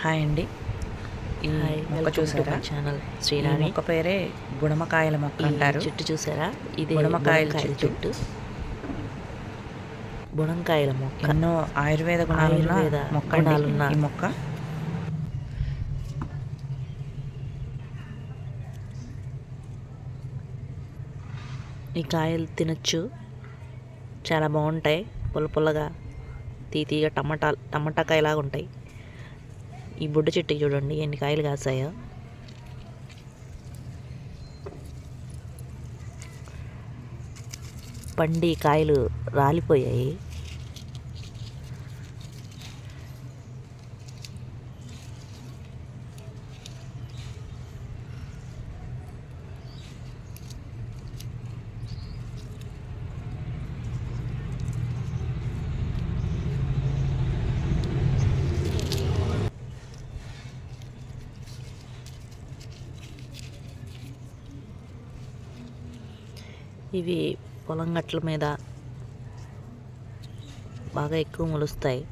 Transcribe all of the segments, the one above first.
Hi అండి. ఈ మొక్క చూసారా? ఛానల్ ఈ శ్రీరాణి మొక్క పేరే బుడమకాయల మొక్క అంటారు. చెట్టు చూసారా? ఇది బుడమకాయల చెట్టు. బుడంకాయల మొక్క. ఎన్నో ఆయుర్వేద గుణాలున్న మొక్క గుణాలున్న ఈ మొక్క. ఈ కాయలు తినచ్చు. చాలా బాగుంటాయి. పుల్ల పుల్లగా తీతీగా టమాటా టమాటా కాయలాగా ఉంటాయి. ఈ బుడ్డ చెట్టుకి చూడండి ఎన్ని కాయలు కాసాయో. పండి కాయలు రాలిపోయాయి. ఇవి పొలం గట్ల మీద బాగా ఎక్కువ మొలుస్తాయి.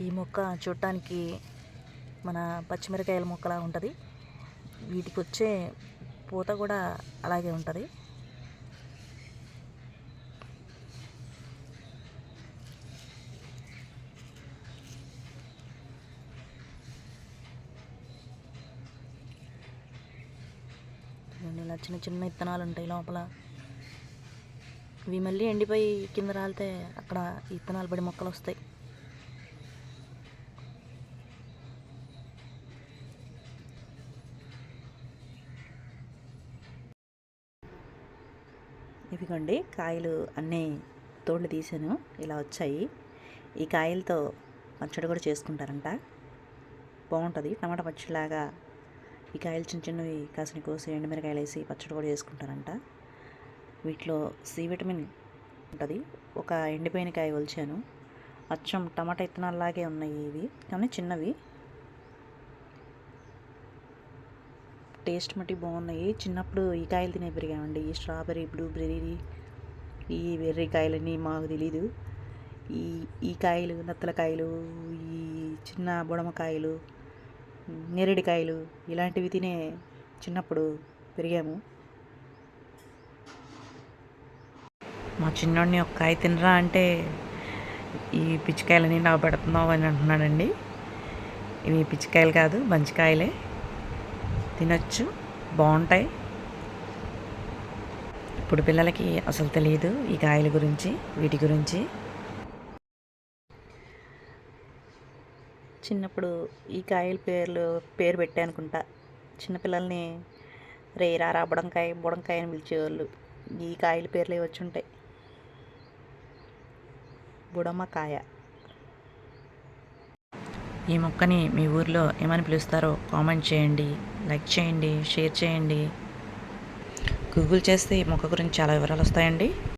ఈ మొక్క చూడటానికి మన పచ్చిమిరకాయల మొక్కలా ఉంటుంది. వీటికి వచ్చే పూత కూడా అలాగే ఉంటుంది. ఇలా చిన్న చిన్న విత్తనాలు ఉంటాయి లోపల. ఇవి మళ్ళీ ఎండిపోయి కింద రాలితే అక్కడ విత్తనాలు పడి మొక్కలు వస్తాయి ఇదిగోండి కాయలు అన్నీ తోళ్ళు తీసాను ఇలా వచ్చాయి. ఈ కాయలతో పచ్చడి కూడా చేసుకుంటారంట. బాగుంటుంది. టమాటా పచ్చడిలాగా ఈ కాయలు చిన్న చిన్నవి కాసిన కోసి ఎండుమిరకాయలు వేసి పచ్చడి కూడా చేసుకుంటారంట. వీటిలో సి విటమిన్ ఉంటుంది. ఒక ఎండిపోయిన కాయ ఒలిచాను. అచ్చం టమాటా ఇత్తనాల్లాగే ఉన్నాయి ఇవి. కానీ చిన్నవి. టేస్ట్ మట్టి బాగున్నాయి. చిన్నప్పుడు ఈ కాయలు తినే పెరిగామండి. ఈ స్ట్రాబెర్రీ బ్లూబెర్రీ ఈ బెర్రీ కాయలని మాకు తెలీదు. ఈ ఈ కాయలు నత్తలకాయలు ఈ చిన్న బుడమకాయలు నేరేడికాయలు ఇలాంటివి తినే చిన్నప్పుడు పెరిగాము. మా చిన్నోడిని ఒక కాయ తినరా అంటే ఈ పిచ్చికాయలని నా పెడుతున్నావు అని అంటున్నాడండి. ఇవి పిచ్చికాయలు కాదు మంచికాయలే. తినచ్చు. బాగుంటాయి ఇప్పుడు పిల్లలకి అసలు తెలియదు ఈ కాయల గురించి వీటి గురించి. చిన్నప్పుడు ఈ కాయల పేర్లు పేరు పెట్టానుకుంటా చిన్నపిల్లల్ని రే రా బుడంకాయ బుడంకాయ అని పిలిచేవాళ్ళు. ఈ కాయల పేర్లు వచ్చి ఉంటాయి బుడమకాయ. ఈ మొక్కని మీ ఊర్లో ఏమని పిలుస్తారో కామెంట్ చేయండి లైక్ చేయండి షేర్ చేయండి. గూగుల్ చేస్తే ఈ మొక్క గురించి చాలా వివరాలు వస్తాయండి.